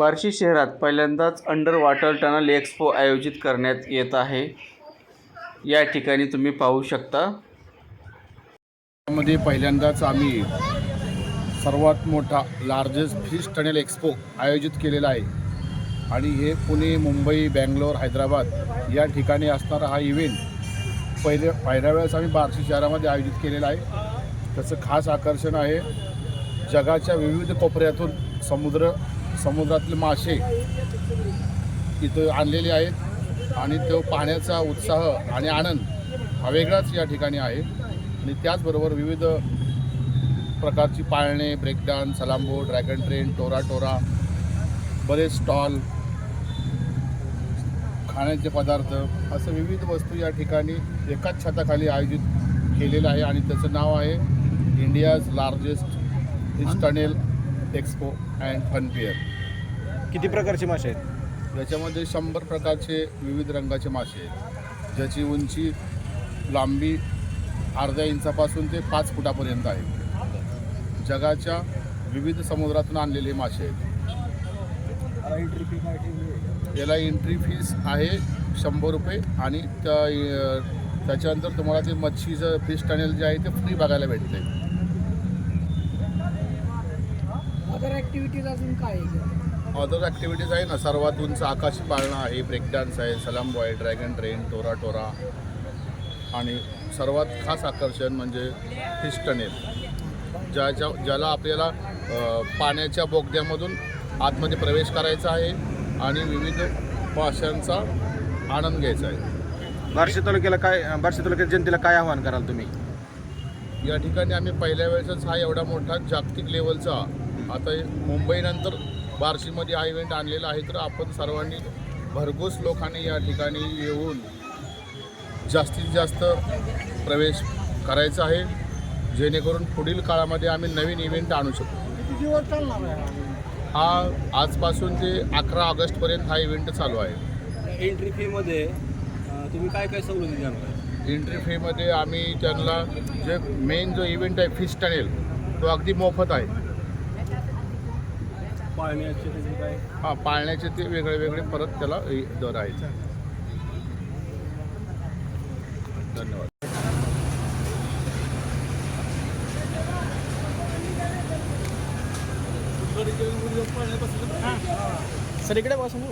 बार्शी शहरात पहिल्यांदाच under water tunnel expo आयोजित करण्यात येत आहे. या ठिकाणी तुम्ही पाहू शकता. यामध्ये पहिल्यांदाच आम्ही सर्वात मोठा लार्जेस्ट फिश टनेल एक्सपो आयोजित केलेला आहे. आणि हे पुणे मुंबई बँगलोर हैदराबाद या ठिकाणी असणारा हा इव्हेंट पहिले पहिल्या वेळेस आम्ही बार्शी शहरामध्ये आयोजित केलेला आहे. त्याचं खास आकर्षण आहे जगाच्या विविध कोपऱ्यातून समुद्र समुद्रातले मासे इथं आणलेले आहेत. आणि तो पाहण्याचा उत्साह आणि आनंद हा वेगळाच या ठिकाणी आहे. आणि त्याचबरोबर विविध प्रकारची पाळणे ब्रेकडान्स सलांबो ड्रॅगन ट्रेन टोरा टोरा बरेच स्टॉल खाण्याचे पदार्थ असं विविध वस्तू या ठिकाणी एकाच छताखाली आयोजित केलेलं आहे आणि त्याचं नाव आहे India's largest fish tunnel expo and funfair. किती प्रकारचे मासे आहेत? याच्यामध्ये शंभर प्रकारचे विविध रंगाचे मासे आहेत. ज्याची उंची लांबी अर्ध्या इंचापासून ते पाच फुटापर्यंत आहे. जगाच्या विविध समुद्रातून आणलेले मासे आहेत. याला एंट्री फीस आहे शंभर रुपये आणि त्या त्याच्यानंतर तुम्हाला ते मच्छीचं फिश टनेल जे आहे ते फ्री बघायला भेटते. अदर ॲक्टिव्हिटीज अजून काय आहे? अदर ॲक्टिव्हिटीज आहे ना सर्वात उंच आकाशी पाळणं आहे ब्रेक डान्स आहे सलांबो आहे ड्रॅगन ट्रेन टोरा टोरा आणि सर्वात खास आकर्षण म्हणजे फिश टनेल ज्याच्या ज्याला आपल्याला पाण्याच्या बोगद्यामधून आतमध्ये प्रवेश करायचा आहे आणि विविध माशांचा आनंद घ्यायचा आहे. बार्शी तालुक्याला काय बार्शी तालुक्यात जनतेला काय आव्हान कराल तुम्ही? या ठिकाणी आम्ही पहिल्या वेळेसच हा एवढा मोठा जागतिक लेवलचा आता मुंबईनंतर बार्शीमध्ये हा इव्हेंट आणलेला आहे. तर आपण सर्वांनी भरघोस लोकांनी या ठिकाणी येऊन जास्तीत जास्त प्रवेश करायचा आहे. जेणेकरून पुढील काळामध्ये आम्ही नवीन इव्हेंट आणू शकतो हा आजपासून ते अकरा ऑगस्टपर्यंत हा इव्हेंट चालू आहे. एंट्री फीमध्ये तुम्ही काय काय सवलती देणार एंट्री फीमध्ये आम्ही त्यांना जे मेन जो इव्हेंट आहे फिश टनेल तो अगदी मोफत आहे. पाळण्याचे त्याचे काय? हा पाळण्याचे ते वेगळे वेगळे परत त्याला हे दर आहेत. धन्यवाद. सर इकडे बसून